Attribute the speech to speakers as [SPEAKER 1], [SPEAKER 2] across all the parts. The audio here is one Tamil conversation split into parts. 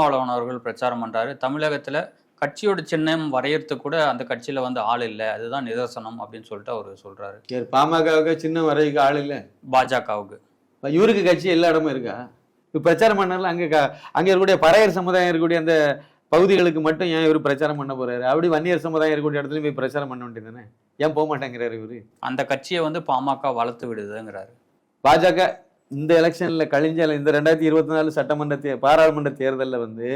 [SPEAKER 1] திருமாவளவன் அவர்கள் பிரச்சாரம் பண்றாரு. தமிழகத்துல கட்சியோட சின்னம் வரையறதுக்கு கூட அந்த கட்சியில வந்து ஆள் இல்லை. அதுதான் நிதர்சனம் அப்படின்னு சொல்லிட்டு அவர் சொல்றாரு.
[SPEAKER 2] சரி பாமகவுக்கு சின்ன வரைக்கும் ஆள் இல்லை?
[SPEAKER 1] பாஜகவுக்கு.
[SPEAKER 2] இவருக்கு கட்சி எல்லா இடமும் இருக்கா? இப்போ பிரச்சாரம் பண்ணல அங்கே அங்கே இருக்கக்கூடிய பறையர் சமுதாயம் இருக்கக்கூடிய அந்த பகுதிகளுக்கு மட்டும் ஏன் இவர் பிரச்சாரம் பண்ண போறாரு? அப்படி வன்னியர் சமுதாயம் இருக்கக்கூடிய இடத்துல போய் பிரச்சாரம் பண்ண வேண்டியதானே ஏன் போக மாட்டேங்கிறாரு இவரு?
[SPEAKER 1] அந்த கட்சியை வந்து பாமக வளர்த்து விடுதுங்கிறாரு.
[SPEAKER 2] பாஜக இந்த எலெக்ஷனில் கழிஞ்ச இந்த ரெண்டாயிரத்தி இருபத்தி நாலு சட்டமன்ற தே பாராளுமன்ற தேர்தலில் வந்து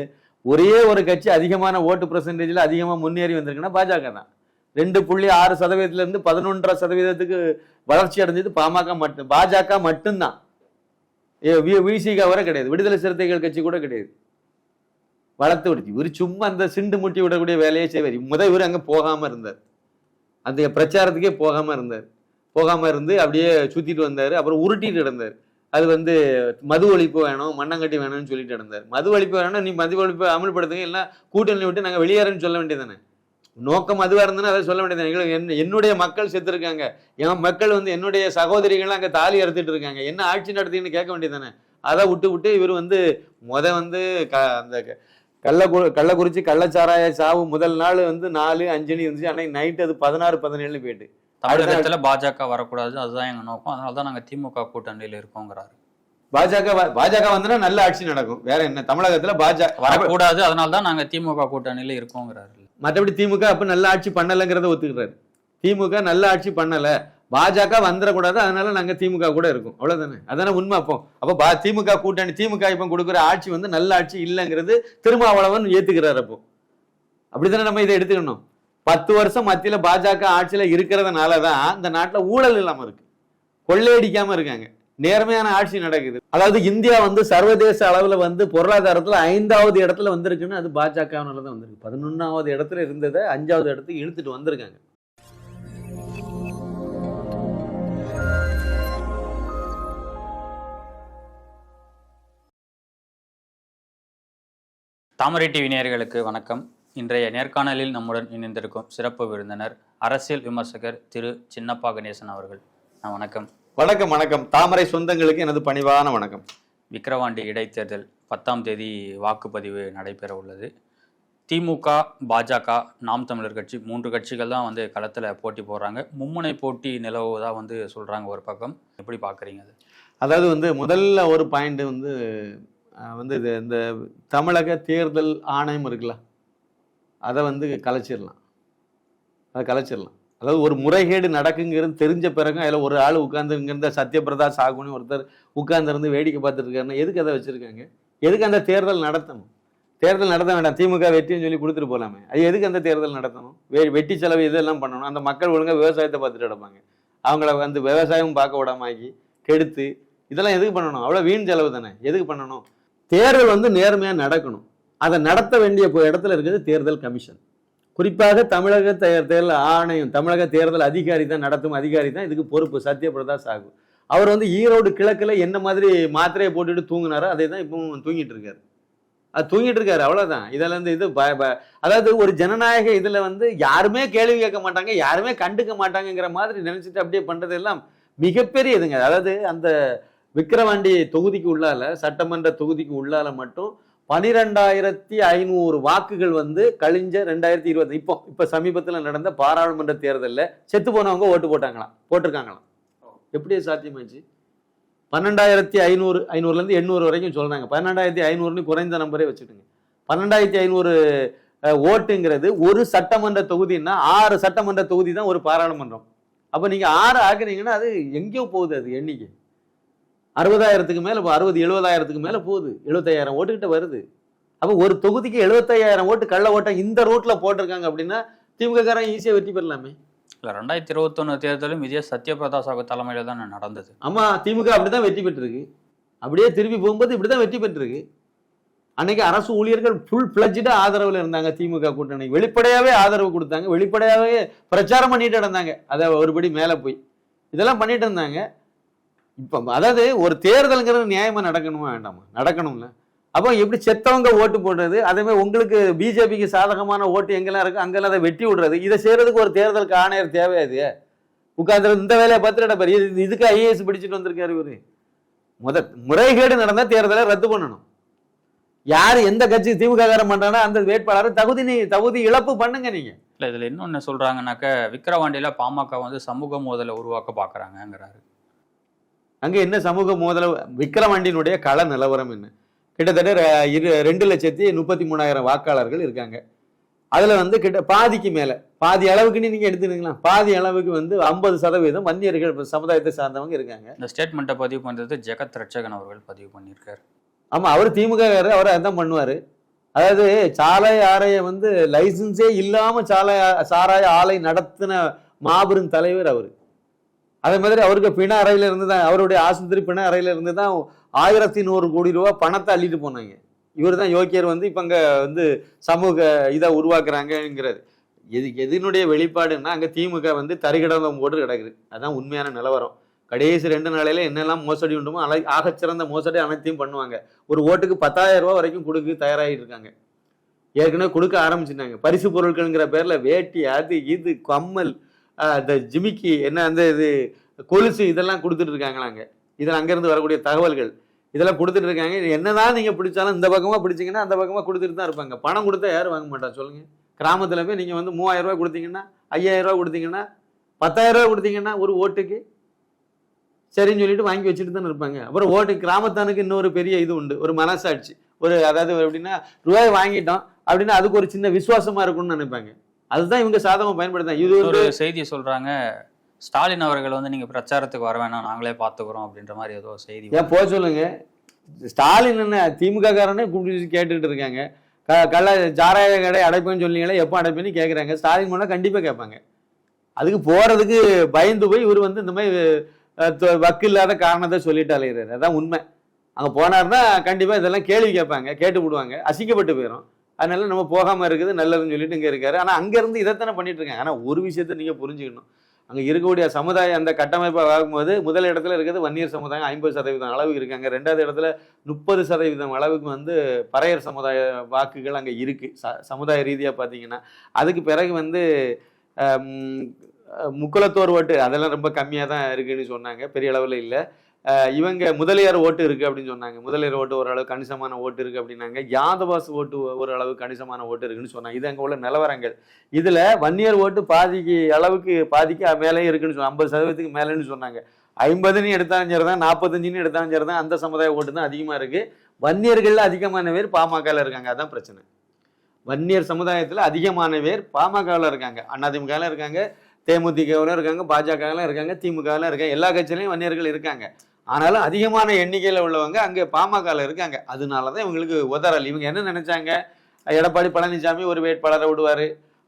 [SPEAKER 2] ஒரே ஒரு கட்சி அதிகமான ஓட்டு பர்சன்டேஜில் அதிகமாக முன்னேறி வந்திருக்குன்னா பாஜக தான். ரெண்டு புள்ளி ஆறு சதவீதத்துலேருந்து பதினொன்றரை சதவீதத்துக்கு வளர்ச்சி அடைஞ்சது பாமக மட்டும். பாஜக மட்டும்தான். விசிகா வரை கிடையாது. விடுதலை சிறுத்தைகள் கட்சி கூட கிடையாது. வளர்த்து விடுச்சு இவர் சும்மா அந்த சிண்டு முட்டி விடக்கூடிய வேலையை செய்வார். முதல் இவர் அங்கே போகாமல் இருந்தார். அந்த பிரச்சாரத்துக்கே போகாமல் இருந்தார். போகாமல் இருந்து அப்படியே சுற்றிட்டு வந்தார். அப்புறம் உருட்டிட்டு கிடந்தார். அது வந்து மது ஒழிப்பு வேணும் மண்ணங்கட்டி வேணும்னு சொல்லிட்டு இருந்தார் மது ஒழிப்பு வேணும் நீ மது ஒழிப்பு அமல்படுத்துங்க இல்லை கூட்டணி விட்டு நாங்கள் வெளியேறேன்னு சொல்ல வேண்டியதானே நோக்கம் அதுவாக இருந்ததுன்னா அதை சொல்ல வேண்டியது என் என்ன என்னுடைய மக்கள் செத்துருக்காங்க. என் மக்கள் வந்து என்னுடைய சகோதரிகள்லாம் அங்கே தாலி அறுத்துட்டு இருக்காங்க. என்ன ஆட்சி நடத்தின்னு கேட்க வேண்டியதானே அதை விட்டு விட்டு இவர் வந்து முத வந்து க அந்த க- கள்ளக்கு கள்ளக்குறிச்சி கள்ளச்சாராய சாவு முதல் நாள் வந்து நாலு அஞ்சுன்னு இருந்துச்சு அன்னைக்கு நைட்டு அது பதினாறு பதினேழு போயிட்டு.
[SPEAKER 1] தமிழகத்துல பாஜக வரக்கூடாது அதுதான் எங்க நோக்கம். அதனால தான் நாங்க திமுக கூட்டணியில இருக்கோங்கிறாரு.
[SPEAKER 2] பாஜக பாஜக வந்தா நல்ல ஆட்சி நடக்கும். வேற என்ன? தமிழகத்துல பாஜக
[SPEAKER 1] வரக்கூடாது அதனால தான் நாங்க திமுக கூட்டணியில இருக்கோங்கிறாரு.
[SPEAKER 2] மற்றபடி திமுக அப்ப நல்ல ஆட்சி பண்ணலைங்கிறத ஒத்துக்கிறாரு. திமுக நல்ல ஆட்சி பண்ணல. பாஜக வந்துடக்கூடாது அதனால நாங்க திமுக கூட இருக்கோம். அவ்வளவுதானே? அதானே உண்மை அப்போ. அப்போ பா திமுக கூட்டணி திமுக இப்ப கொடுக்குற ஆட்சி வந்து நல்ல ஆட்சி இல்லைங்கிறது திருமாவளவன் ஏத்துக்கிறாரு அப்போ. அப்படித்தானே நம்ம இதை எடுத்துக்கணும்? பத்து வருஷம் மத்தியில் பாஜக ஆட்சியில் இருக்கிறதுனால தான் இந்த நாட்டில் ஊழல் இல்லாமல் இருக்கு. கொள்ளையடிக்காமல் இருக்காங்க. நேர்மையான ஆட்சி நடக்குது. அதாவது இந்தியா வந்து சர்வதேச அளவில் வந்து பொருளாதாரத்தில் ஐந்தாவது இடத்துல வந்திருக்குன்னு அது பாஜகவினால தான் வந்திருக்கு. பதினொன்றாவது இடத்துல இருந்ததை அஞ்சாவது இடத்துக்கு இழுத்துட்டு வந்திருக்காங்க.
[SPEAKER 1] தாமரை டிவி நேயர்களுக்கு வணக்கம். இன்றைய நேர்காணலில் நம்முடன் இணைந்திருக்கும் சிறப்பு விருந்தினர் அரசியல் விமர்சகர் திரு சின்னப்பா கணேசன் அவர்கள். நான் வணக்கம்.
[SPEAKER 2] வணக்கம் வணக்கம். தாமரை சொந்தங்களுக்கு எனது பணிவான வணக்கம்.
[SPEAKER 1] விக்கிரவாண்டி இடைத்தேர்தல் பத்தாம் தேதி வாக்குப்பதிவு நடைபெற உள்ளது திமுக பாஜக நாம் தமிழர் கட்சி மூன்று கட்சிகள் தான் வந்து களத்தில் போட்டி போடுறாங்க. மும்முனை போட்டி நிலவுவதா வந்து சொல்றாங்க ஒரு பக்கம். எப்படி பார்க்குறீங்க அது?
[SPEAKER 2] அதாவது வந்து முதல்ல ஒரு பாயிண்ட் வந்து வந்து இது இந்த தமிழக தேர்தல் ஆணையம் இருக்குல்ல அதை வந்து கலைச்சிடலாம். அதை கலைச்சிடலாம். அதாவது ஒரு முறைகேடு நடக்குங்கிறது தெரிஞ்ச பிறகு அதில் ஒரு ஆள் உட்காந்து இங்கிருந்த சத்யபிரதா சாகுன்னு ஒருத்தர் உட்காந்துருந்து வேடிக்கை பார்த்துருக்காருன்னா எதுக்கு அதை வச்சுருக்காங்க? எதுக்கு அந்த தேர்தல் நடத்தணும்? தேர்தல் நடத்த வேண்டாம். திமுக வெற்றின்னு சொல்லி கொடுத்துட்டு போகலாமே அது எதுக்கு அந்த தேர்தல் நடத்தணும்? வே வெட்டி செலவு இதெல்லாம் பண்ணணும். அந்த மக்கள் ஒழுங்காக விவசாயத்தை பார்த்துட்டு கிடப்பாங்க. அவங்கள வந்து விவசாயம் பார்க்க விடாமாக்கி கெடுத்து இதெல்லாம் எதுக்கு பண்ணணும்? அவ்வளோ வீண் செலவு தானே. எதுக்கு பண்ணணும்? தேர்தல் வந்து நேர்மையாக நடக்கணும். அதை நடத்த வேண்டிய இடத்துல இருக்குது தேர்தல் கமிஷன். குறிப்பாக தமிழக தே- தேர்தல் ஆணையம் தமிழக தேர்தல் அதிகாரி தான் நடத்தும் அதிகாரி தான் இதுக்கு பொறுப்பு. சத்யபிரதா சாகு. அவர் வந்து ஈரோடு கிழக்கில் என்ன மாதிரி மாத்திரையை போட்டுட்டு தூங்குனாரோ அதே தான் இப்போவும் தூங்கிட்டு இருக்காரு. அது தூங்கிட்டு இருக்காரு அவ்வளோதான் இதில் இருந்து இது ப- ப- அதாவது ஒரு ஜனநாயக இதில் வந்து யாருமே கேள்வி கேட்க மாட்டாங்க யாருமே கண்டுக்க மாட்டாங்கங்கிற மாதிரி நினைச்சிட்டு அப்படியே பண்ணுறது எல்லாம் மிகப்பெரிய இதுங்க. அதாவது அந்த விக்கிரவாண்டி தொகுதிக்கு உள்ளால சட்டமன்ற தொகுதிக்கு உள்ளால மட்டும் பனிரெண்டாயிரத்தி ஐநூறு வாக்குகள் வந்து கழிஞ்ச ரெண்டாயிரத்தி இருபது. இப்போ இப்போ சமீபத்தில் நடந்த பாராளுமன்ற தேர்தலில் செத்து போனவங்க ஓட்டு போட்டாங்களாம். போட்டிருக்காங்களாம். எப்படி சாத்தியமாச்சு? பன்னெண்டாயிரத்தி ஐநூறு ஐநூறுலேருந்து எண்ணூறு வரைக்கும் சொல்கிறாங்க பன்னெண்டாயிரத்தி ஐநூறுன்னு குறைந்த நம்பரே வச்சுட்டுங்க பன்னெண்டாயிரத்தி ஐநூறு ஓட்டுங்கிறது ஒரு சட்டமன்ற தொகுதின்னா ஆறு சட்டமன்ற தொகுதி தான் ஒரு பாராளுமன்றம். அப்போ நீங்கள் ஆறு ஆக்குனீங்கன்னா அது எங்கேயோ போகுது அது எண்ணிக்கை. அறுபதாயிரத்துக்கு மேலே அறுபது எழுபதாயிரத்துக்கு மேலே போகுது. எழுபத்தாயிரம் ஓட்டுக்கிட்ட வருது. அப்போ ஒரு தொகுதிக்கு எழுபத்தையாயிரம் ஓட்டு கள்ள ஓட்டை இந்த ரூட்ல போட்டிருக்காங்க அப்படின்னா திமுக காரன் ஈஸியாக வெற்றி பெறலாமே.
[SPEAKER 1] இல்லை ரெண்டாயிரத்தி இருபத்தொன்னு தேர்தலும் இதே சத்யபிரதா சாகு தலைமையில தான் நடந்தது.
[SPEAKER 2] ஆமா திமுக அப்படிதான் வெற்றி பெற்றிருக்கு. அப்படியே திரும்பி போகும்போது இப்படிதான் வெற்றி பெற்றிருக்கு. அன்னைக்கு அரசு ஊழியர்கள் ஃபுல் பிளஜ்டா ஆதரவுல இருந்தாங்க திமுக கூட்டணி. வெளிப்படையாவே ஆதரவு கொடுத்தாங்க. வெளிப்படையாவே பிரச்சாரம் பண்ணிட்டு இருந்தாங்க அதை ஒருபடி மேல போய். இதெல்லாம் பண்ணிட்டு இருந்தாங்க. இப்போ அதாவது ஒரு தேர்தலுங்கிறது நியாயமாக நடக்கணுமா வேண்டாமா? நடக்கணும்ல. அப்போ எப்படி செத்தவங்க ஓட்டு போடுறது? அதேமாதிரி உங்களுக்கு பிஜேபிக்கு சாதகமான ஓட்டு எங்கெல்லாம் இருக்கு? அங்கெல்லாம் அதை வெட்டி விடுறது. இதை செய்கிறதுக்கு ஒரு தேர்தலுக்கு ஆணையர் தேவையாது உட்காந்துரு இந்த வேலையை பார்த்துட்டு பாரு? இதுக்கு ஐஏஎஸ் பிடிச்சிட்டு வந்திருக்காரு இவரு. முத முறைகேடு நடந்தால் தேர்தலை ரத்து பண்ணணும். யார் எந்த கட்சி திமுக காரன் அந்த வேட்பாளரை தகுதி நீ தகுதி இழப்பு பண்ணுங்க நீங்கள்
[SPEAKER 1] இல்லை இதில் இன்னொன்று சொல்கிறாங்கனாக்க விக்கிரவாண்டியில் பாமக வந்து சமூக மோதலை உருவாக்க பார்க்குறாங்கங்கிறாரு
[SPEAKER 2] அங்க என்ன சமூக மோதல விக்கிரவாண்டியினுடைய கள நிலவரம் என்ன? கிட்டத்தட்ட இரு ரெண்டு லட்சத்தி முப்பத்தி மூணாயிரம் வாக்காளர்கள் இருக்காங்க. அதுல வந்து கிட்ட பாதிக்கு மேல பாதி அளவுக்குன்னு நீங்க எடுத்துக்கிங்களா பாதி அளவுக்கு வந்து ஐம்பது சதவீதம் வன்னியர்கள் சமுதாயத்தை சார்ந்தவங்க இருக்காங்க.
[SPEAKER 1] இந்த ஸ்டேட்மெண்ட்டை பதிவு பண்ணுறது ஜெகத் ரட்சகன் அவர்கள் பதிவு பண்ணியிருக்காரு.
[SPEAKER 2] ஆமா அவர் திமுக அவர் அதான் பண்ணுவாரு. அதாவது சாலை ஆலையை வந்து லைசன்ஸே இல்லாம சாலை சாராய ஆலை நடத்தின மாபெரும் தலைவர் அவர். அதே மாதிரி அவருக்கு பிண அறையில இருந்து தான் அவருடைய ஆஸ்பத்திரி பிண அறையில இருந்து தான் ஆயிரத்தி நூறு கோடி ரூபாய் பணத்தை அள்ளிட்டு போனாங்க. இவர் தான் யோக்கியர் வந்து இப்போ அங்கே வந்து சமூக இதை உருவாக்குறாங்கங்கிறது எது எதனுடைய வெளிப்பாடுன்னா அங்கே திமுக வந்து தரிகடந்தம் போட்டு கிடக்குது. அதான் உண்மையான நிலவரம். கடைசி ரெண்டு நாளையில என்னெல்லாம் மோசடி உண்டுமோ அலை ஆகச்சிறந்த மோசடி அனைத்தையும் பண்ணுவாங்க. ஒரு ஓட்டுக்கு பத்தாயிரம் ரூபா வரைக்கும் கொடுக்க தயாராகிட்டு இருக்காங்க ஏற்கனவே கொடுக்க ஆரம்பிச்சிட்டாங்க. பரிசு பொருட்கள்ங்கிற பேர்ல வேட்டி அது இது கம்மல் இந்த ஜிமிக்கி என்ன அந்த இது கொலுசு இதெல்லாம் கொடுத்துட்டு இருக்காங்களாங்க இதில் அங்கேருந்து வரக்கூடிய தகவல்கள். இதெல்லாம் கொடுத்துட்டு இருக்காங்க. என்னதான் நீங்கள் பிடிச்சாலும் இந்த பக்கமாக பிடிச்சீங்கன்னா அந்த பக்கமாக கொடுத்துட்டு தான் இருப்பாங்க. பணம் கொடுத்தா யாரும் வாங்க மாட்டா சொல்லுங்கள் கிராமத்தில் போய் நீங்கள் வந்து மூவாயிரரூபா கொடுத்தீங்கன்னா ஐயாயிரம் கொடுத்தீங்கன்னா பத்தாயிரம் கொடுத்தீங்கன்னா ஒரு ஓட்டுக்கு சரின்னு சொல்லிட்டு வாங்கி வச்சுட்டு தானே இருப்பாங்க. அப்புறம் ஓட்டு கிராமத்தானுக்கு இன்னொரு பெரிய இது உண்டு. ஒரு மனசாட்சி. ஒரு அதாவது எப்படின்னா ரூபாய் வாங்கிட்டோம் அப்படின்னா அதுக்கு ஒரு சின்ன விசுவாசமாக இருக்கும்னு நினைப்பாங்க. அதுதான் இவங்க சாதகமா பயன்படுத்தாங்க இது
[SPEAKER 1] ஒரு
[SPEAKER 2] வந்து
[SPEAKER 1] செய்தி சொல்றாங்க ஸ்டாலின் அவர்கள் வந்து நீங்க பிரச்சாரத்துக்கு வர வேணாம் நாங்களே பார்த்துக்கிறோம் அப்படின்ற மாதிரி ஏதோ செய்தி
[SPEAKER 2] ஏன் போக சொல்லுங்க. ஸ்டாலின் என்ன திமுக காரனே கூப்பிட்டு கேட்டுக்கிட்டு இருக்காங்க. க கள்ள சாராய கடை அடைப்பேன்னு சொன்னீங்களே எப்போ அடைப்பேன்னு கேட்குறாங்க ஸ்டாலின் மூலம் கண்டிப்பாக கேட்பாங்க. அதுக்கு போகிறதுக்கு பயந்து போய் இவர் வந்து இந்த மாதிரி வக்கு இல்லாத காரணத்தை சொல்லிட்டு அலைகிறாரு அதான் உண்மை. அங்கே போனார்னா கண்டிப்பாக இதெல்லாம் கேள்வி கேட்பாங்க கேட்டு விடுவாங்க அசிங்கப்பட்டு போயிடும் அதனால நம்ம போகாமல் இருக்குது நல்லதுன்னு சொல்லிட்டு இங்கே இருக்காரு. ஆனால் அங்கேருந்து இதைத்தானே பண்ணிட்டு இருக்காங்க. ஆனால் ஒரு விஷயத்தை நீங்கள் புரிஞ்சுக்கணும். அங்கே இருக்கக்கூடிய சமுதாயம் அந்த கட்டமைப்பை ஆகும்போது முதல் இடத்துல இருக்கிறது வன்னியர் சமுதாயம் ஐம்பது சதவீதம் அளவுக்கு இருக்காங்க. ரெண்டாவது இடத்துல முப்பது சதவீதம் அளவுக்கு வந்து பறையர் சமுதாய வாக்குகள் அங்கே இருக்குது ச சமுதாய ரீதியாக பார்த்தீங்கன்னா. அதுக்கு பிறகு வந்து முக்குளத்தோர் ஓட்டு அதெல்லாம் ரொம்ப கம்மியாக தான் இருக்குன்னு சொன்னாங்க. பெரிய அளவில் இல்லை. இவங்க முதலியார் ஓட்டு இருக்கு அப்படின்னு சொன்னாங்க. முதலியார் ஓட்டு ஓரளவு கணிசமான ஓட்டு இருக்கு அப்படின்னாங்க. யாதவாஸ் ஓட்டு ஓரளவு கணிசமான ஓட்டு இருக்குன்னு சொன்னாங்க. இது அங்கே உள்ள நிலவரங்கள். இதுல வன்னியர் ஓட்டு பாதிக்கு அளவுக்கு பாதிக்கு மேலே இருக்குன்னு சொன்னாங்க ஐம்பது சதவீதத்துக்கு மேலேன்னு சொன்னாங்க. ஐம்பதுன்னு எடுத்தாலும் சரி தான் நாற்பத்தஞ்சுன்னு எடுத்தாலும் சரி தான் அந்த சமுதாய ஓட்டு தான் அதிகமாக இருக்கு. வன்னியர்கள்ல அதிகமான பேர் பாமகல இருக்காங்க. அதான் பிரச்சனை. வன்னியர் சமுதாயத்தில் அதிகமான பேர் பாமகவில் இருக்காங்க. அதிமுகவில் இருக்காங்க தேமுதிகவில் இருக்காங்க பாஜகவில் இருக்காங்க திமுகவில் இருக்காங்க. எல்லா கட்சியிலையும் வன்னியர்கள் இருக்காங்க. ஆனாலும் அதிகமான எண்ணிக்கையில் உள்ளவங்க அங்கே பாமகவில் இருக்காங்க. அதனால தான் இவங்களுக்கு உதறல். இவங்க என்ன நினைச்சாங்க? எடப்பாடி பழனிசாமி ஒரு வேட்பாளரை விடுவார்.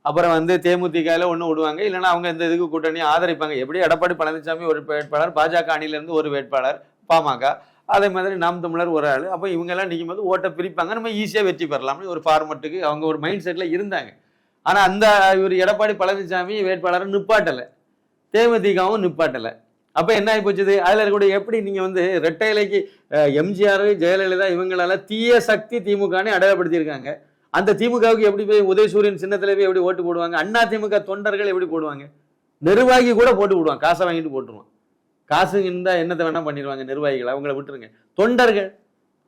[SPEAKER 2] அப்புறம் வந்து தேமுதிகவில் ஒன்று விடுவாங்க. இல்லைனா அவங்க இந்த இதுக்கு கூட்டணி ஆதரிப்பாங்க. எப்படி எடப்பாடி பழனிசாமி ஒரு வேட்பாளர் பாஜக அணியிலேருந்து ஒரு வேட்பாளர் பாமக. அதே மாதிரி நாம் தமிழர் ஒரு ஆள். அப்போ இவங்கெல்லாம் நிற்கும் போது ஓட்டை பிரிப்பாங்க. நம்ம ஈஸியாக வெற்றி பெறலாம்னு ஒரு ஃபார்மெட்டுக்கு அவங்க ஒரு மைண்ட் செட்டில் இருந்தாங்க. ஆனால் அந்த இவர் எடப்பாடி பழனிசாமி வேட்பாளரை நிப்பாட்டலை. தேமுதிகவும் நிப்பாட்டலை. அப்போ என்ன ஆகி போச்சுது? அதில் இருக்கக்கூடிய எப்படி நீங்கள் வந்து ரெட்டை இலைக்கு எம்ஜிஆர் ஜெயலலிதா இவங்களால தீய சக்தி திமுகன்னு அடையாளப்படுத்தியிருக்காங்க. அந்த திமுகவுக்கு எப்படி போய் உதயசூரியன் சின்னத்தில் போய் எப்படி ஓட்டு போடுவாங்க? அண்ணா திமுக தொண்டர்கள் எப்படி போடுவாங்க? நிர்வாகி கூட போட்டு விடுவாங்க காசை வாங்கிட்டு போட்டுருவான். காசு இருந்தால் என்னத்தை வேணால் பண்ணிடுவாங்க நிர்வாகிகள். அவங்கள விட்டுருங்க. தொண்டர்கள்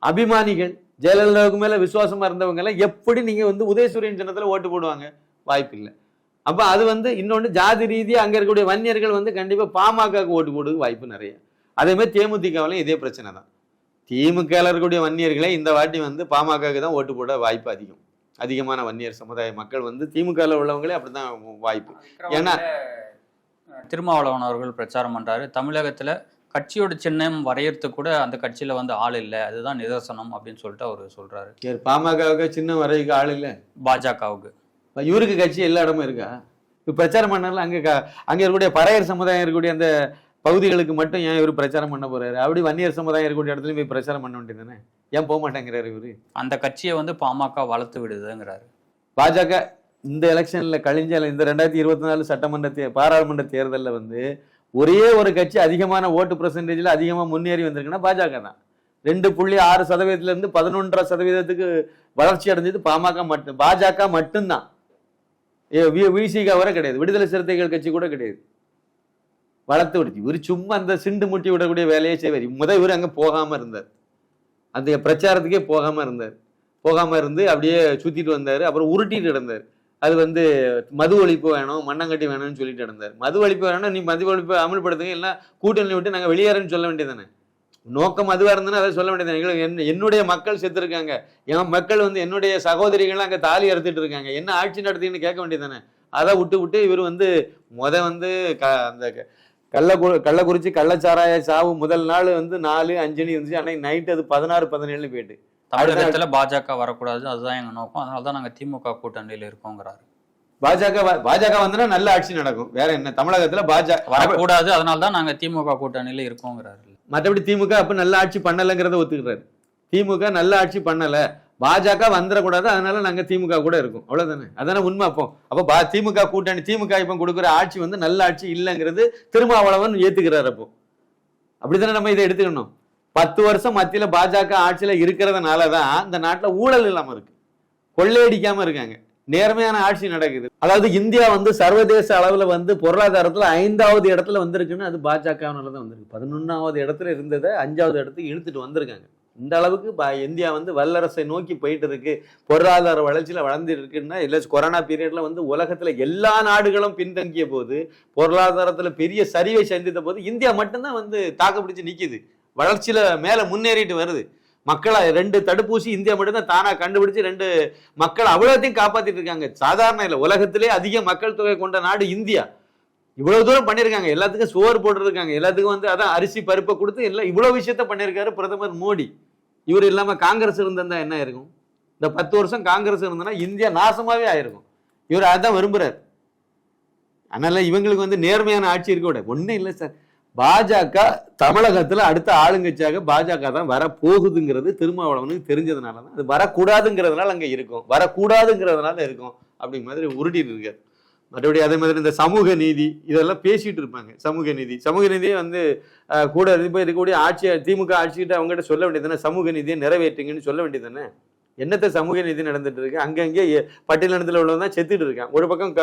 [SPEAKER 2] அபிமானிகள் ஜெயலலிதாவுக்கு மேலே விசுவாசமாக இருந்தவங்க எல்லாம் எப்படி நீங்கள் வந்து உதயசூரியன் சின்னத்தில் ஓட்டு போடுவாங்க? வாய்ப்பு இல்லை அப்ப அது வந்து இன்னொன்று ஜாதி ரீதியா அங்க இருக்கக்கூடிய வன்னியர்கள் வந்து கண்டிப்பா பாமகவுக்கு ஓட்டு போடுறதுக்கு வாய்ப்பு நிறைய. அதே மாதிரி தேமுதிகவிலையும் இதே பிரச்சனை தான். திமுக இருக்கக்கூடிய வன்னியர்களே இந்த வாட்டி வந்து பாமகவுக்கு தான் ஓட்டு போட வாய்ப்பு அதிகம். அதிகமான வன்னியர் சமுதாய மக்கள் வந்து திமுகவில் உள்ளவங்களே அப்படிதான் வாய்ப்பு. ஏன்னா
[SPEAKER 1] திருமாவளவன் அவர்கள் பிரச்சாரம் பண்றாரு. தமிழகத்துல கட்சியோட சின்னம் வரையறதுக்கு கூட அந்த கட்சியில வந்து ஆள் இல்லை. அதுதான் நிதர்சனம் அப்படின்னு சொல்லிட்டு அவர் சொல்றாரு.
[SPEAKER 2] சரி பாமகவுக்கு சின்ன வரைக்கு ஆள் இல்லை.
[SPEAKER 1] பாஜகவுக்கு.
[SPEAKER 2] இப்ப இவருக்கு கட்சி எல்லா இடமும் இருக்கா? இப்போ பிரச்சாரம் பண்ணாலும் அங்கே க அங்கே இருக்கக்கூடிய பறையர் சமுதாயம் இருக்கக்கூடிய அந்த பகுதிகளுக்கு மட்டும் ஏன் இவர் பிரச்சாரம் பண்ண போறாரு? அப்படி வன்னியர் சமுதாயம் இருக்கக்கூடிய இடத்துலையும் போய் பிரச்சாரம் பண்ண வேண்டியது ஏன் போக மாட்டேங்கிறாரு இவரு?
[SPEAKER 1] அந்த கட்சியை வந்து பாமக வளர்த்து விடுதுங்கிறாரு.
[SPEAKER 2] பாஜக இந்த எலெக்ஷன்ல கழிஞ்ச இந்த ரெண்டாயிரத்தி இருபத்தி நாலு சட்டமன்ற தே பாராளுமன்ற தேர்தலில் வந்து ஒரே ஒரு கட்சி அதிகமான ஓட்டு பர்சன்டேஜில் அதிகமாக முன்னேறி வந்திருக்குன்னா பாஜக தான். ரெண்டு புள்ளி ஆறு சதவீதத்துல இருந்து பதினொன்றரை சதவீதத்துக்கு வளர்ச்சி அடைஞ்சது பாமக மட்டும் பாஜக மட்டும்தான். விசிக வர கிடையாது. விடுதலை சிறுத்தைகள் கட்சி கூட கிடையாது. வளர்த்து விடுச்சு. இவர் சும்மா அந்த சிண்டு முட்டி விடக்கூடிய வேலையை செய்வார். முத இவர் அங்கே போகாமல் இருந்தார். அந்த பிரச்சாரத்துக்கே போகாமல் இருந்தார். போகாமல் இருந்து அப்படியே சுற்றிட்டு வந்தார். அப்புறம் உருட்டிட்டு இருந்தார் அது வந்து மது ஒழிப்பு வேணும் மண்ணங்கட்டி வேணும்னு சொல்லிட்டு இருந்தார் மது ஒழிப்பு வேணும் நீ மது ஒழிப்பு அமல்படுத்துங்க இல்லைன்னா கூட்டணி விட்டு நாங்கள் வெளியேறேன்னு சொல்ல வேண்டியதானே நோக்கம் அதுவாக இருந்ததுன்னா அதை சொல்ல வேண்டியது எங்களுக்கு என்ன என்னுடைய மக்கள் செத்துருக்காங்க. என் மக்கள் வந்து என்னுடைய சகோதரிகள் அங்கே தாலி அறுத்துட்டு இருக்காங்க. என்ன ஆட்சி நடத்தின்னு கேட்க வேண்டியதானே அதை விட்டு விட்டு இவர் வந்து முத வந்து க அந்த க- கள்ள கு- கள்ளக்குறிச்சி கள்ளச்சாராய சாவு முதல் நாள் வந்து நாலு அஞ்சு இருந்துச்சு. அன்னைக்கு நைட் அது பதினாறு பதினேழு போயிட்டு.
[SPEAKER 1] தமிழகத்துல பாஜக வரக்கூடாது. அதுதான் எங்க நோக்கம். அதனால தான் நாங்க திமுக கூட்டணியில இருக்கோங்கிறாரு.
[SPEAKER 2] பாஜக பாஜக வந்தனா நல்ல ஆட்சி நடக்கும். வேற என்ன? தமிழகத்துல பாஜக
[SPEAKER 1] வரக்கூடாது. அதனால தான் நாங்க திமுக கூட்டணியில இருக்கோங்கிறாரு.
[SPEAKER 2] மற்றபடி திமுக அப்போ நல்ல ஆட்சி பண்ணலைங்கிறத ஒத்துக்கிறாரு. திமுக நல்ல ஆட்சி பண்ணலை. பாஜக வந்துடக்கூடாது அதனால நாங்கள் திமுக கூட இருக்கும். அவ்வளோதானே அதானே உண்மை அப்போ. அப்போ பா திமுக கூட்டணி திமுக இப்போ கொடுக்குற ஆட்சி வந்து நல்ல ஆட்சி இல்லைங்கிறது திருமாவளவன் ஏற்றுக்கிறார் அப்போ. அப்படித்தானே நம்ம இதை எடுத்துக்கணும்? பத்து வருஷம் மத்தியில் பாஜக ஆட்சியில் இருக்கிறதுனால தான் இந்த நாட்டில் ஊழல் இல்லாமல் இருக்கு. கொள்ளையடிக்காமல் இருக்காங்க. நேர்மையான ஆட்சி நடக்குது. அதாவது இந்தியா வந்து சர்வதேச அளவில் வந்து பொருளாதாரத்தில் ஐந்தாவது இடத்துல வந்திருக்குன்னு அது பாஜகவினால தான் வந்திருக்கு. பதினொன்றாவது இடத்துல இருந்ததை அஞ்சாவது இடத்துக்கு இழுத்துட்டு வந்திருக்காங்க. இந்த அளவுக்கு இந்தியா வந்து வல்லரசை நோக்கி போயிட்டு இருக்கு. பொருளாதார வளர்ச்சியில் வளர்ந்துட்டு இருக்குன்னா இல்லை கொரோனா பீரியட்ல வந்து உலகத்தில் எல்லா நாடுகளும் பின்தங்கிய போது பொருளாதாரத்தில் பெரிய சரிவை சந்தித்த போது இந்தியா மட்டும்தான் வந்து தாக்கு பிடிச்சி நிற்கிது வளர்ச்சியில் மேலே முன்னேறிட்டு வருது. மக்களை ரெண்டு தடுப்பூசி இந்தியா மட்டும்தான் தானா கண்டுபிடிச்சு ரெண்டு மக்கள் அவ்வளோத்தையும் காப்பாத்திட்டு இருக்காங்க. சாதாரண இல்லை உலகத்திலே அதிக மக்கள் தொகை கொண்ட நாடு இந்தியா. இவ்வளவு தூரம் பண்ணியிருக்காங்க. எல்லாத்துக்கும் சோறு போட்டுருக்காங்க. எல்லாத்துக்கும் வந்து அதான் அரிசி பருப்பை கொடுத்து எல்லாம் இவ்வளவு விஷயத்த பண்ணியிருக்காரு பிரதமர் மோடி. இவர் இல்லாமல் காங்கிரஸ் இருந்திருந்தா என்ன இருக்கும் இந்த பத்து வருஷம் காங்கிரஸ் இருந்தனா இந்தியா நாசமாவே ஆயிருக்கும். இவர் அதான் விரும்புறாரு. அதனால இவங்களுக்கு வந்து நேர்மையான ஆட்சி இருக்க விட ஒன்றும் இல்லை சார். பாஜக தமிழகத்துல அடுத்த ஆளுங்கட்சியாக பாஜக தான் வர போகுதுங்கிறது திருமாவளவனுக்கு தெரிஞ்சதுனால தான் அது வரக்கூடாதுங்கிறதுனால அங்க இருக்கும். வரக்கூடாதுங்கிறதுனால இருக்கும். அப்படிங்கிற மாதிரி உருட்டிட்டு இருக்காரு. மற்றபடி அதே மாதிரி இந்த சமூக நீதி இதெல்லாம் பேசிட்டு இருப்பாங்க. சமூக நீதி. சமூக நீதியை வந்து கூட இருக்கக்கூடிய ஆட்சி திமுக ஆட்சிக்கிட்ட அவங்ககிட்ட சொல்ல வேண்டியது தானே? சமூக நீதியை நிறைவேற்றுங்கன்னு சொல்ல வேண்டியது தானே? என்னத்த சமூக நீதி நடந்துட்டு இருக்கு? அங்கங்கே பட்டியலினத்தில் உள்ளவன் தான் செத்துட்டு இருக்கான். ஒரு பக்கம் க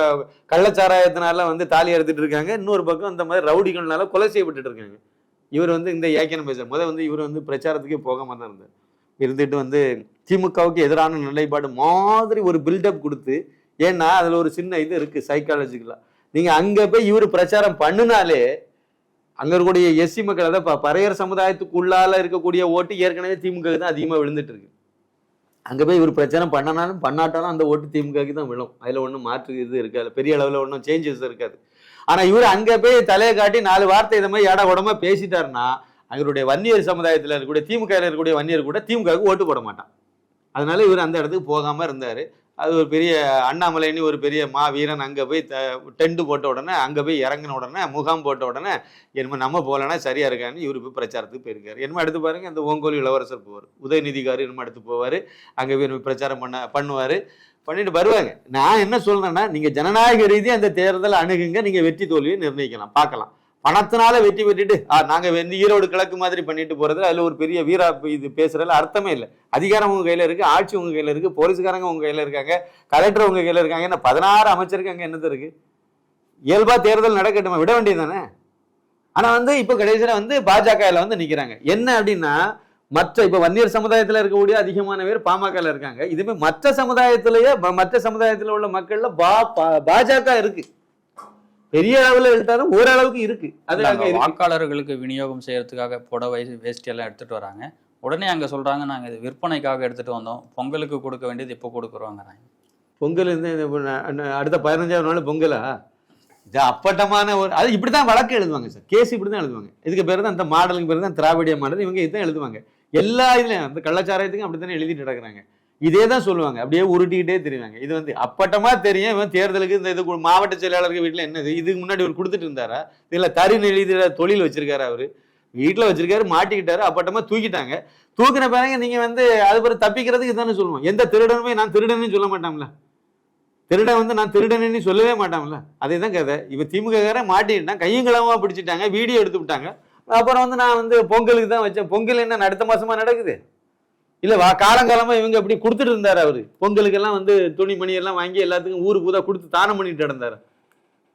[SPEAKER 2] கள்ளச்சாராயத்தினால வந்து தாலி அறுத்துட்டு இருக்காங்க. இன்னொரு பக்கம் இந்த மாதிரி ரவுடிகள்னால கொலை செய்யப்பட்டுட்டு இருக்காங்க. இவர் வந்து இந்த ஏக்கனம் பேச முதல் வந்து இவர் வந்து பிரச்சாரத்துக்கே போகாம தான் இருந்தார் இருந்துட்டு வந்து திமுகவுக்கு எதிரான நிலைப்பாடு மாதிரி ஒரு பில்டப் கொடுத்து ஏன்னா அதில் ஒரு சின்ன இது இருக்கு சைக்காலஜிக்கலா நீங்க அங்க போய் இவர் பிரச்சாரம் பண்ணினாலே அங்கே இருக்கக்கூடிய எஸ்சி மக்கள் அதாவது பறையர் சமுதாயத்துக்குள்ளால இருக்கக்கூடிய ஓட்டு ஏற்கனவே திமுக தான் அதிகமாக விழுந்துட்டு இருக்கு. அங்கே போய் இவர் பிரச்சனை பண்ணனாலும் பண்ணாட்டாலும் அந்த ஓட்டு திமுகவுக்கு தான் விழும். அதில் ஒன்றும் மாற்று இது இருக்காது. பெரிய அளவில் ஒன்றும் சேஞ்சஸ் இருக்காது. ஆனால் இவர் அங்கே போய் தலையை காட்டி நாலு வார்த்தை இதை மாதிரி ஏடா உடம்ப பேசிட்டாருன்னா அவருடைய வன்னியர் சமுதாயத்தில் இருக்கக்கூடிய திமுக இருக்கக்கூடிய வன்னியர் கூட திமுகவுக்கு ஓட்டு போட மாட்டான். அதனால இவர் அந்த இடத்துக்கு போகாமல் இருந்தார். அது ஒரு பெரிய அண்ணாமலைன்னு ஒரு பெரிய மா வீரன் போய் டென்ட் போட்ட உடனே அங்கே போய் இறங்கின உடனே முகாம் போட்ட உடனே என்னமோ நம்ம போகலன்னா சரியாக இருக்கான்னு இவரு போய் பிரச்சாரத்துக்கு போயிருக்காரு. என்னமோ எடுத்து பாருங்கள் அந்த ஓங்கோல் இளவரசர் போவார். உதயநிதிகாரு என்னமோ எடுத்து போவார். அங்கே போய் பிரச்சாரம் பண்ண பண்ணுவார். பண்ணிட்டு வருவாங்க. நான் என்ன சொல்கிறேன்னா நீங்கள் ஜனநாயக ரீதியாக அந்த தேர்தலை அணுகுங்க நீங்கள் வெற்றி தோல்வியை நிர்ணயிக்கலாம் பார்க்கலாம். பணத்தினால வெற்றி பெற்றுட்டு ஆ, நாங்க வந்து ஈரோடு கிழக்கு மாதிரி பண்ணிட்டு போகிறது அதுல ஒரு பெரிய வீரா இது பேசுறதுல அர்த்தமே இல்லை. அதிகாரம் உங்க கையில இருக்கு ஆட்சி உங்க கையில இருக்கு போலீஸ்காரங்க உங்க கையில இருக்காங்க கலெக்டர் உங்க கையில இருக்காங்க என்ன பதினாறு அமைச்சருக்கு அங்க என்னது இருக்கு? இயல்பா தேர்தல் நடக்கட்டுமா விட வேண்டியது தானே? ஆனா வந்து இப்போ கடைசியில வந்து பாஜகல வந்து நிக்கிறாங்க. என்ன அப்படின்னா மற்ற இப்ப வன்னியர் சமுதாயத்துல இருக்கக்கூடிய அதிகமான பேர் பாமகல இருக்காங்க. இதுவே மற்ற சமுதாயத்திலேயே மற்ற சமுதாயத்தில் உள்ள மக்கள்ல பா பா- பாஜக இருக்கு. பெரிய அளவுல எடுத்தாலும் ஓரளவுக்கு இருக்கு. அது அங்க.
[SPEAKER 1] வாக்காளர்களுக்கு விநியோகம் செய்யறதுக்காக புடவை வேஷ்டி எல்லாம் எடுத்துட்டு வராங்க. உடனே அங்க சொல்றாங்க நாங்க இது விற்பனைக்காக எடுத்துட்டு வந்தோம். பொங்கலுக்கு கொடுக்க வேண்டியது இப்போ கொடுக்குறோங்கிறாங்க.
[SPEAKER 2] பொங்கல் அடுத்த பதினஞ்சாவது நாள் பொங்கலா? இது அப்பட்டமான ஒரு அது இப்படிதான் வழக்கு எழுதுவாங்க சார். கேஸ் இப்படிதான் எழுதுவாங்க. இதுக்கு பேர் தான் இந்த மாடலுக்கு பேர் தான் திராவிடிய மாடல் இவங்க இதுதான் எழுதுவாங்க. எல்லா இதுலயும் அந்த கள்ளச்சாராயத்துக்கும் அப்படித்தானே எழுதிட்டு நடக்கிறாங்க. இதே தான் சொல்லுவாங்க. அப்படியே உருட்டிக்கிட்டே தெரியுவாங்க இது வந்து அப்பட்டமா தெரியும். இவன் தேர்தலுக்கு இந்த இது மாவட்ட செயலாளருக்கு வீட்டில் என்னது? இதுக்கு முன்னாடி ஒரு கொடுத்துட்டு இருந்தாரா? இதில் தறி நெழுதிர தொழில் வச்சிருக்காரு அவரு. வீட்டில் வச்சிருக்காரு மாட்டிக்கிட்டாரு அப்பட்டமா தூக்கிட்டாங்க. தூக்கின பிறகு நீங்க வந்து அது பிறகு தப்பிக்கிறதுக்கு தானே சொல்லுவோம். எந்த திருடனுமே நான் திருடன்னு சொல்ல மாட்டாங்களா திருடன் வந்து நான் திருடன்னு சொல்லவே மாட்டாங்களா அதே தான் கதை இப்போ திமுககாரன் மாட்டிக்கிட்டான் கையும் களமா பிடிச்சிட்டாங்க வீடியோ எடுத்து விட்டாங்க. அப்புறம் வந்து நான் வந்து பொங்கலுக்கு தான் வச்சேன். பொங்கல் என்ன அடுத்த மாசமா நடக்குது? இல்லை வா காலங்காலமா இவங்க அப்படி கொடுத்துட்டு இருந்தாரு அவரு. பொங்கலுக்கெல்லாம் வந்து துணிமணி எல்லாம் வாங்கி எல்லாத்துக்கும் ஊரு பூதா கொடுத்து தானம் பண்ணிட்டு இருந்தாரு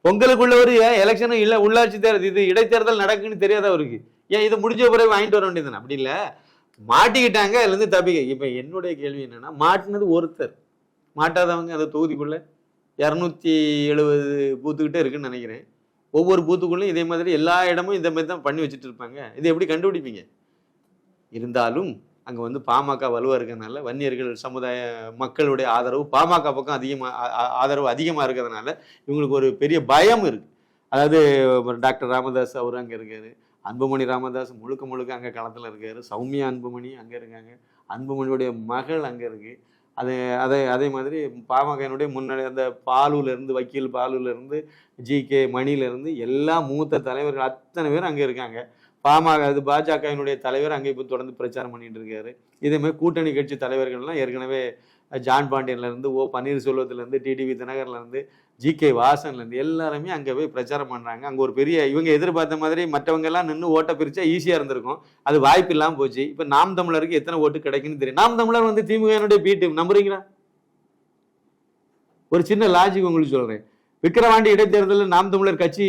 [SPEAKER 2] பொங்கலுக்குள்ள ஒரு எலெக்ஷனும் இல்ல உள்ளாட்சி தேர்தல் இது இடைத்தேர்தல் நடக்குன்னு தெரியாத அவருக்கு. ஏன் இது முடிஞ்ச பிறகு வாங்கிட்டு வர வேண்டியது அப்படி இல்ல. மாட்டிக்கிட்டாங்க அதுல இருந்து தப்பிக்க. இப்ப என்னுடைய கேள்வி என்னன்னா மாட்டினது ஒருத்தர். மாட்டாதவங்க அந்த தொகுதிக்குள்ள இரநூத்தி எழுபது பூத்துக்கிட்டே இருக்குன்னு நினைக்கிறேன். ஒவ்வொரு பூத்துக்குள்ளேயும் இதே மாதிரி எல்லா இடமும் இந்த மாதிரி தான் பண்ணி வச்சுட்டு இருப்பாங்க. இது எப்படி கண்டுபிடிப்பீங்க? இருந்தாலும் அங்கே வந்து பாமக வலுவாக இருக்கிறதுனால வன்னியர்கள் சமுதாய மக்களுடைய ஆதரவு பாமக பக்கம் அதிகமாக ஆதரவு அதிகமாக இருக்கிறதுனால இவங்களுக்கு ஒரு பெரிய பயம் இருக்குது அதாவது டாக்டர் ராமதாஸ் அவர் அங்கே இருக்கார் அன்புமணி ராமதாஸ் முழுக்க முழுக்க அங்கே களத்தில் இருக்கார் சௌமியா அன்புமணி அங்கே இருக்காங்க அன்புமணியுடைய மகள் அங்கே இருக்குது அது அதே அதே மாதிரி பாமகனுடைய முன்னாடி அந்த பாலூர்ல வக்கீல் பாலூர்ல ஜி கே மணிலேருந்து எல்லா மூத்த தலைவர்கள் அத்தனை பேர் அங்கே இருக்காங்க. பாமக அது பாஜகவினுடைய தலைவர் அங்கே இப்போ தொடர்ந்து பிரச்சாரம் பண்ணிட்டு இருக்காரு. இதேமாதிரி கூட்டணி கட்சி தலைவர்கள்லாம் ஏற்கனவே ஜான் பாண்டியன்லேருந்து ஓ பன்னீர்செல்வத்துலேருந்து டிடிவி தினகர்லேருந்து ஜி கே வாசன்லேருந்து எல்லாருமே அங்கே போய் பிரச்சாரம் பண்ணுறாங்க அங்கே ஒரு பெரிய இவங்க எதிர்பார்த்த மாதிரி மற்றவங்க எல்லாம் நின்று ஓட்டை பிரித்தா ஈஸியாக இருந்திருக்கும். அது வாய்ப்பு இல்லாமல் போச்சு. இப்போ நாம் தமிழருக்கு எத்தனை ஓட்டு கிடைக்குன்னு தெரியும். நாம் தமிழர் வந்து திமுகனுடைய பி டீம் நம்புறீங்களா? ஒரு சின்ன லாஜிக் உங்களுக்கு சொல்கிறேன் விக்கிரவாண்டி இடைத்தேர்தலில் நாம் தமிழர் கட்சி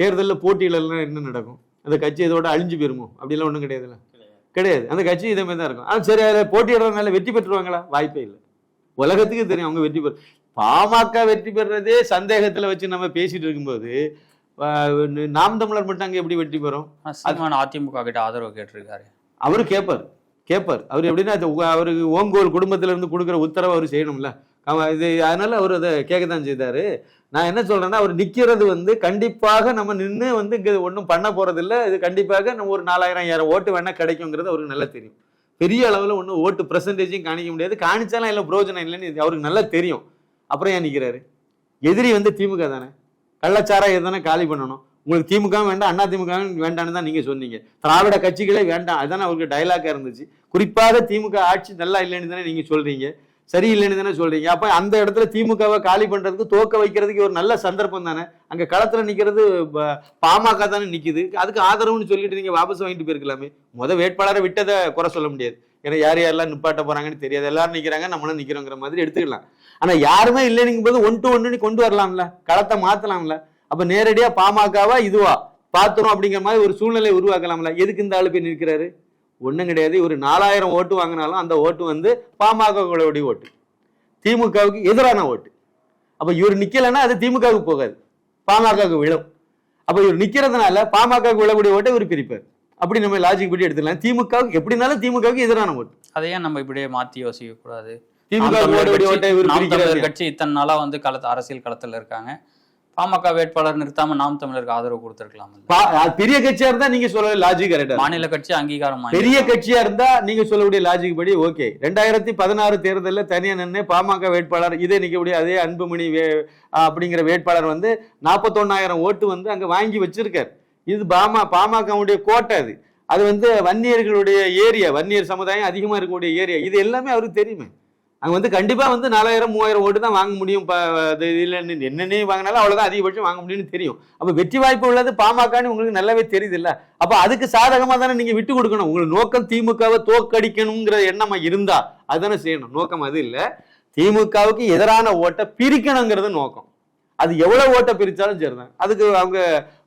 [SPEAKER 2] தேர்தலில் போட்டியிலலாம் என்ன நடக்கும்? அந்த கட்சி இதோட அழிஞ்சு போயிருமோ? அப்படிலாம் ஒன்றும் கிடையாதுல்ல. கிடையாது. அந்த கட்சி இதே மாதிரி தான் இருக்கும். ஆனால் சரி அதில் போட்டியிடுறதுனால வெற்றி பெற்றுருவாங்களா? வாய்ப்பே இல்லை. உலகத்துக்கு தெரியும் அவங்க வெற்றி பெற பாமக வெற்றி பெறுறதே சந்தேகத்தில் வச்சு நம்ம பேசிட்டு இருக்கும்போது நாம் தமிழர் மட்டும் அங்கே எப்படி வெற்றி பெறும்?
[SPEAKER 1] அதிமுக கிட்ட ஆதரவு கேட்டிருக்காரு.
[SPEAKER 2] அவரு கேட்பார் கேட்பார் அவர் எப்படின்னா அது அவருக்கு ஓங்கோல் குடும்பத்திலேருந்து கொடுக்குற உத்தரவை அவர் செய்யணும்ல. இது அதனால அவர் அதை கேட்க தான் செய்தார். நான் என்ன சொல்கிறேன்னா அவர் நிற்கிறது வந்து கண்டிப்பாக நம்ம நின்று வந்து இங்கே ஒன்றும் பண்ண போகிறதில்ல இது கண்டிப்பாக நம்ம ஒரு நாலாயிரம் ஐயாயிரம் ஓட்டு வேணால் கிடைக்குங்கிறது அவருக்கு நல்லா தெரியும். பெரிய அளவில் ஒன்றும் ஓட்டு பெர்சன்டேஜையும் காணிக்க முடியாது. காணிச்சாலும் இல்லை பிரோஜனம் இல்லைன்னு அவருக்கு நல்லா தெரியும். அப்புறம் ஏன் நிற்கிறாரு எதிரி வந்து திமுக தானே. கள்ளச்சாரா தானே காலி பண்ணணும். உங்களுக்கு திமுக வேண்டாம் அண்ணா திமுக வேண்டாம்னு தான் நீங்க சொன்னீங்க. திராவிட கட்சிகளே வேண்டாம். அதுதானே அவருக்கு டைலாக்கா இருந்துச்சு. குறிப்பாக திமுக ஆட்சி நல்லா இல்லைன்னு தானே நீங்க சொல்றீங்க. சரியில்லைன்னு தானே சொல்றீங்க. அப்ப அந்த இடத்துல திமுகவை காலி பண்றதுக்கு தோக்க வைக்கிறதுக்கு ஒரு நல்ல சந்தர்ப்பம் தானே? அங்க களத்துல நிக்கிறது பாமக தானே நிக்குது. அதுக்கு ஆதரவுன்னு சொல்லிட்டு நீங்க வாபஸ் வாங்கிட்டு போயிருக்கலாமே. முத வேட்பாளரை விட்டதை குறை சொல்ல முடியாது. ஏன்னா யார் யாரெல்லாம் நிப்பாட்ட போறாங்கன்னு தெரியாது. எல்லாரும் நிக்கிறாங்க நம்மளும் நிக்கிறோங்கிற மாதிரி எடுத்துக்கலாம். ஆனா யாருமே இல்லைங்கும் போது ஒன் டு ஒன்னு கொண்டு வரலாம்ல. களத்தை மாத்தலாம்ல. அப்ப நேரடியா பாமகவா இதுவா? பாத்துரும் அப்படிங்கிற மாதிரி ஒரு சூழ்நிலை உருவாக்கலாம்ல. எதுக்கு இந்த ஆளு போய் நிற்கிறாரு? ஒண்ணும் கிடையாது. ஒரு நாலாயிரம் ஓட்டு வாங்கினாலும் அந்த ஓட்டு வந்து பாமகவுடைய ஓட்டு. திமுகவுக்கு எதிரான ஓட்டு. அப்ப இவர் நிக்கலைன்னா அது திமுகவுக்கு போகாது. பாமகவுக்கு விழும். அப்ப இவர் நிக்கிறதுனால பாமகவுக்கு விழக்கூடிய ஓட்டை இவர் பிரிப்பார். அப்படி நம்ம லாஜிக் படி எடுத்துக்கலாம். திமுகவுக்கு எப்படினாலும் திமுகவுக்கு எதிரான ஓட்டு.
[SPEAKER 1] அதை ஏன் நம்ம இப்படியே மாத்தி யோசிக்க கூடாது?
[SPEAKER 2] திமுக
[SPEAKER 1] கட்சி இத்தனை நாளா வந்து களத்து அரசியல் களத்துல இருக்காங்க. பாமக வேட்பாளர் நிறுத்தாம நாம் தமிழருக்கு ஆதரவு கொடுத்திருக்கலாம்
[SPEAKER 2] பெரிய கட்சியா இருந்தா நீங்க சொல்ல லாஜிக் கரெக்டா
[SPEAKER 1] மாநில கட்சி அங்கீகாரம்
[SPEAKER 2] பெரிய கட்சியா இருந்தா நீங்க சொல்லக்கூடிய லாஜிக் படி ஓகே. ரெண்டாயிரத்தி பதினாறு தேர்தலில் தனியா நின்று பாமக வேட்பாளர் இதே நிக்கக்கூடிய அதே அன்புமணி அப்படிங்கிற வேட்பாளர் வந்து நாற்பத்தொன்னாயிரம் ஓட்டு வந்து அங்க வாங்கி வச்சிருக்காரு. இது பாமா பாமகவுடைய கோட்டை அது. அது வந்து வன்னியர்களுடைய ஏரியா வன்னியர் சமுதாயம் அதிகமா இருக்கக்கூடிய ஏரியா. இது எல்லாமே அவருக்கு தெரியுமே. அங்கே வந்து கண்டிப்பாக வந்து நாலாயிரம் மூவாயிரம் ஓட்டு தான் வாங்க முடியும். இப்போ அது என்னென்ன வாங்கினாலும் அவ்வளோதான் அதிகபட்சம் வாங்க முடியும்னு தெரியும். அப்போ வெற்றி வாய்ப்பு உள்ளது பாமகன்னு உங்களுக்கு நல்லாவே தெரியுது இல்லை அப்போ அதுக்கு சாதகமாக தானே நீங்கள் விட்டு கொடுக்கணும். உங்களுக்கு நோக்கம் திமுகவை தோக்கடிக்கணுங்கிற எண்ணமாக இருந்தா அதுதானே செய்யணும். நோக்கம் அது இல்லை. திமுகவுக்கு எதிரான ஓட்டை பிரிக்கணுங்கிறது நோக்கம். அது எவ்வளோ ஓட்டை பிரித்தாலும் சரிதான். அதுக்கு அவங்க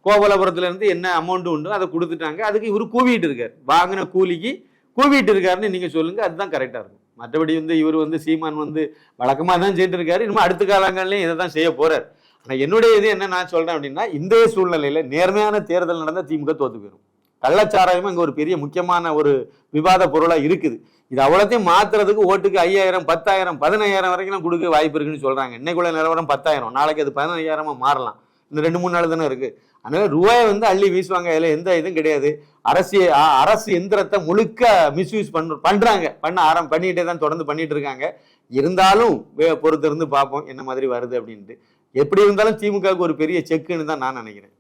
[SPEAKER 2] கோபாலபுரத்துலேருந்து என்ன அமௌண்ட் உண்டோ அதை கொடுத்துட்டாங்க. அதுக்கு இவரு கூவிட்டு இருக்கார். வாங்கின கூலிக்கு கூவிட்டு இருக்காருன்னு நீங்கள் சொல்லுங்கள் அதுதான் கரெக்டாக இருக்கும். மற்றபடி வந்து இவர் வந்து சீமான் வந்து வழக்கமாக தான் செய்துட்டு இருக்காரு இன்னும் அடுத்த காலங்கள்லையும் இதை தான் செய்ய போறார். ஆனால் என்னுடைய இது என்ன நான் சொல்றேன் அப்படின்னா இந்த சூழ்நிலையில நேர்மையான தேர்தல் நடந்தால் திமுக தோத்து போயிடும் கள்ளச்சாராயமும் இங்கே ஒரு பெரிய முக்கியமான ஒரு விவாத பொருளாக இருக்குது. இது அவ்வளோத்தையும் மாத்துறதுக்கு ஓட்டுக்கு ஐயாயிரம் பத்தாயிரம் பதினையாயிரம் வரைக்கும் கொடுக்க வாய்ப்பு இருக்குன்னு சொல்கிறாங்க இன்னைக்குள்ள நிலவரம் பத்தாயிரம். நாளைக்கு அது பதினஞ்சாயிரமாக மாறலாம். இந்த ரெண்டு மூணு நாள் தானே இருக்குது அதனால ரூபாயை வந்து அள்ளி வீசுவாங்க. அதில் எந்த இதுவும் கிடையாது. அரசு அரசு எந்திரத்தை முழுக்க மிஸ்யூஸ் பண்ண பண்ணுறாங்க பண்ண ஆரம் பண்ணிகிட்டே தான் தொடர்ந்து பண்ணிட்டு இருக்காங்க. இருந்தாலும் வே- பொறுத்திருந்து பார்ப்போம் என்ன மாதிரி வருது அப்படின்ட்டு. எப்படி இருந்தாலும் திமுகவுக்கு ஒரு பெரிய செக்குன்னு தான் நான் நினைக்கிறேன்.